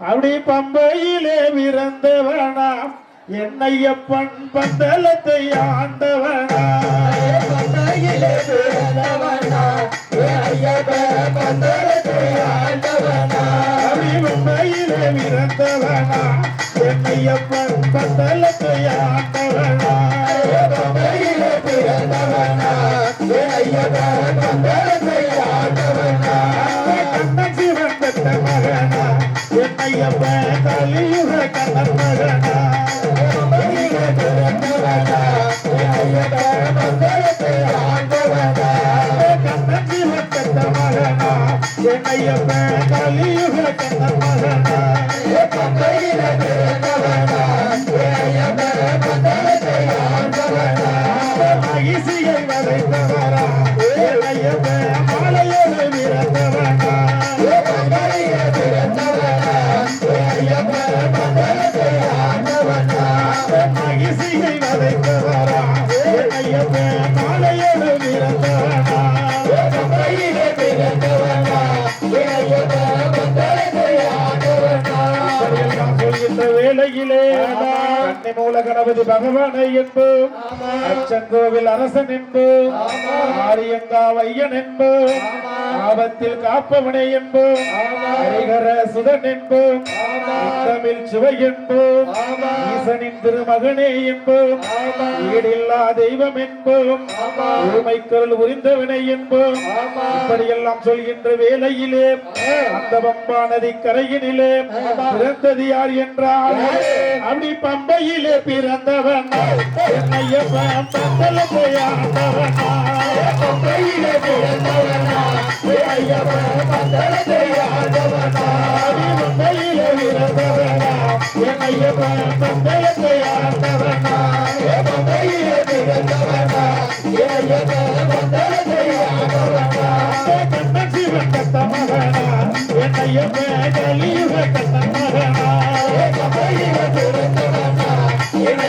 அப்படி பம்பையிலே பிறந்தவனா என்னையப்பன் பந்தலத்தை ஆண்டவனா. பந்தையிலே பிறந்தவனா என் பந்தலத்தை ஆண்டவனா அப்படி பம்பையிலே பிறந்தவனா என்னையப்பன் பந்தலத்தை ஆண்டவனா. பந்தையிலே பிறந்தவனா என் பந்தலத்தை என்னையப்பன் கலியுக கண்ணன் மகனா பந்தையிலே பிறந்தவனா என் ஐயப்பன் பந்தலத்தை ஆண்டவனா கண்ணன் சிவன் கலியுக மகிழ்ச்சியை மகிழ்ச்சியை வதைத்தவரா சொல்கின்ற வேளையிலே கண்ணி மூல கணபதி பகவானை என்போம் அச்சங்கோவில் அரசன் என்போம் ஆரியங்கா வையன் என்போம் ஆபத்தில் காப்பவனை என்போம் ஹரிகர சுதன் என்போம் தமிழ் சுவை என்போம் ஈசனின் திருமகனே என்போம் ஈடில்லா தெய்வம் என்போம் உரிமைக்கருள் உரிந்தவனை என்போம் இப்படியெல்லாம் சொல்கின்ற வேளையிலே அந்த பம்பா நதி கரையினிலே பிறந்தது யார் என்றால் அடி பம்பையிலே பிறந்தவன் ஐயப்பன் பந்தலத்தை போய் பந்தையிலே பிறந்தவனா என் ஐயப்பன் பந்தலத்தை பம்பையிலே பிறந்தவன் ஐயப்பன் பந்தலத்தை ஆண்டவனா பந்தையிலே பிறந்தவனா என் ஐயப்பன் பந்தலத்தை ஆண்டவனா கண்ணன் சிவன் கத்த மகனா கத்த மகனா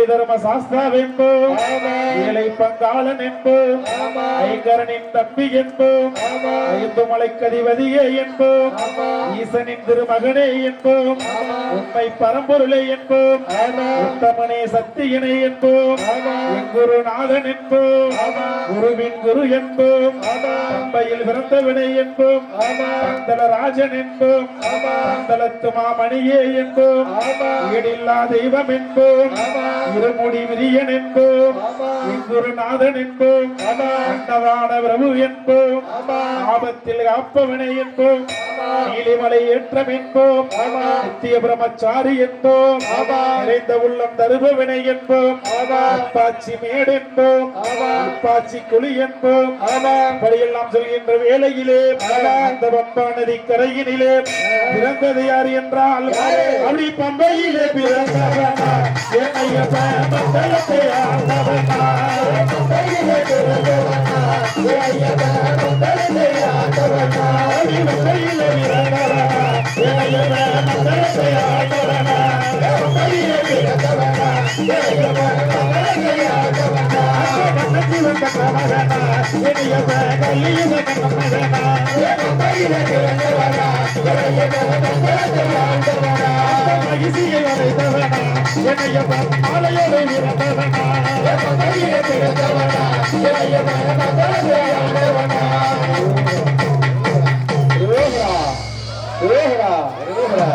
எரிமேலி தர்ம சாஸ்திரா என்போம் ஏழை பங்காளன் என்போம் ஐங்கரனின் தம்பி என்போம் ஐந்து மலைக்கதிபதியே என்போம் ஈசனின் திருமகனே என்போம் உண்மை பரம்பொருளை என்போம் உத்தமனே சத்தியனை என்போம் எங்குரு நாதன் என்போம் குருவின் குரு என்போம் பம்பையில் பிறந்தவனை என்போம் பந்தல ராஜன் என்போம் பந்தலத்து மாமணியே என்போம் ஈடில்லா தெய்வம் என்போம் இருமுடி விரியன் என்போம் எங்குரு நாதன் என்போம் அண்டவான பிரபு என்போம். ஆபத்தில் காப்பவனை என்போம். நீலிமலை ஏற்றம் என்போம். நித்திய பிரம்மச்சாரி என்போம். நிறைந்த உள்ளம் தருபவனை என்போம். அப்பாச்சி மேடு என்போம். அப்பாச்சி குழி என்போம். அப்படியெல்லாம் சொல்கின்ற வேளையிலே அந்த பம்பா நதி கரையினிலே பிறந்தது யார் என்றால் அப்படி பம்பையிலே பிறந்தவனா என்னையப்பன் மண்டலத்தை ஆண்டவனா பந்தையிலே பிறந்தவனா என் ஐயப்பன் பந்தலத்தை ஆண்டவனா அப்படி பம்பையிலே பிறந்தவனா என்னையப்பன் மண்டலத்தை ஆண்டவனா என் ஐயப்பன் பிறந்தவனா என்னையப்பன் ஆண்டவனா ரோஹரா ரோஹரா ரோஹரா